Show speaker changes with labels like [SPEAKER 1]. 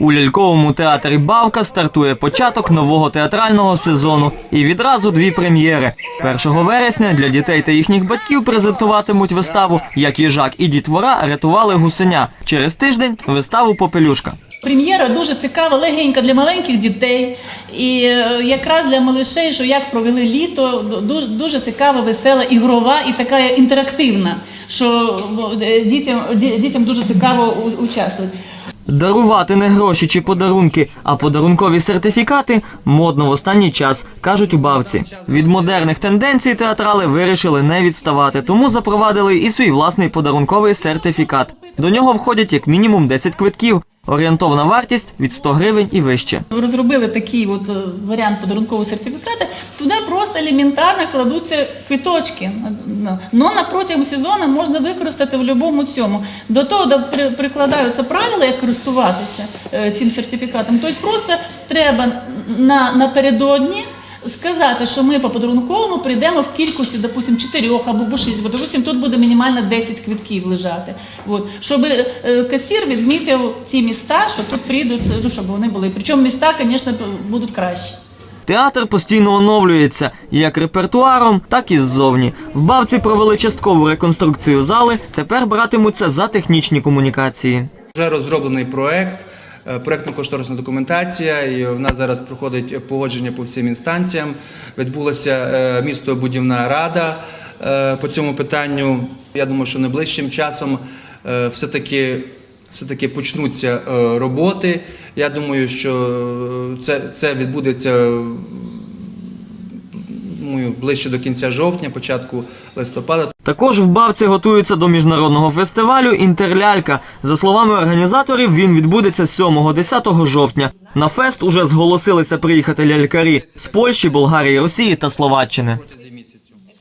[SPEAKER 1] У ляльковому театрі Бавка стартує початок нового театрального сезону і відразу дві прем'єри. 1 вересня для дітей та їхніх батьків презентуватимуть виставу Як їжак і дітвора рятували гусеня. Через тиждень виставу Попелюшка.
[SPEAKER 2] Прем'єра дуже цікава, легенька для маленьких дітей. І е, якраз для малишей, що як провели літо, ду- дуже цікава, весела, ігрова і така інтерактивна, що е, дітям, дітям дуже цікаво участвувати.
[SPEAKER 1] Дарувати не гроші чи подарунки, а подарункові сертифікати модно в останній час, кажуть у бавці. Від модерних тенденцій театрали вирішили не відставати, тому запровадили і свій власний подарунковий сертифікат. До нього входять як мінімум 10 квитків. Орієнтовна вартість від 100 гривень і вище.
[SPEAKER 2] Розробили такий от е, варіант подарункового сертифіката. Туди просто елементарно кладуться квиточки. Но на протягом сезону можна використати в будь-якому цьому. До того прикладаються правила, як користуватися е, цим сертифікатом. Тобто просто треба на, напередодні сказати, що ми по подарунковому прийдемо в кількості, допустим, чотирьох або бо шість, бо допустим, тут буде мінімально 10 квитків лежати. От. Щоб е, касір відмітив ті міста, що тут прийдуть, ну, щоб вони були. Причому міста, звісно, будуть кращі.
[SPEAKER 1] Театр постійно оновлюється як репертуаром, так і ззовні. В бавці провели часткову реконструкцію зали. Тепер братимуться за технічні комунікації.
[SPEAKER 3] Вже розроблений проект, е, проектно-кошторисна документація, і в нас зараз проходить погодження по всім інстанціям. Відбулася е, містобудівна рада е, по цьому питанню. Я думаю, що найближчим часом е, все-таки. Все-таки почнуться е, роботи. Я думаю, що це, це відбудеться ближче до кінця жовтня, початку листопада.
[SPEAKER 1] Також в бавці готуються до міжнародного фестивалю Інтерлялька. За словами організаторів, він відбудеться 7-10 жовтня. На фест уже зголосилися приїхати лялькарі з Польщі, Болгарії, Росії та Словаччини.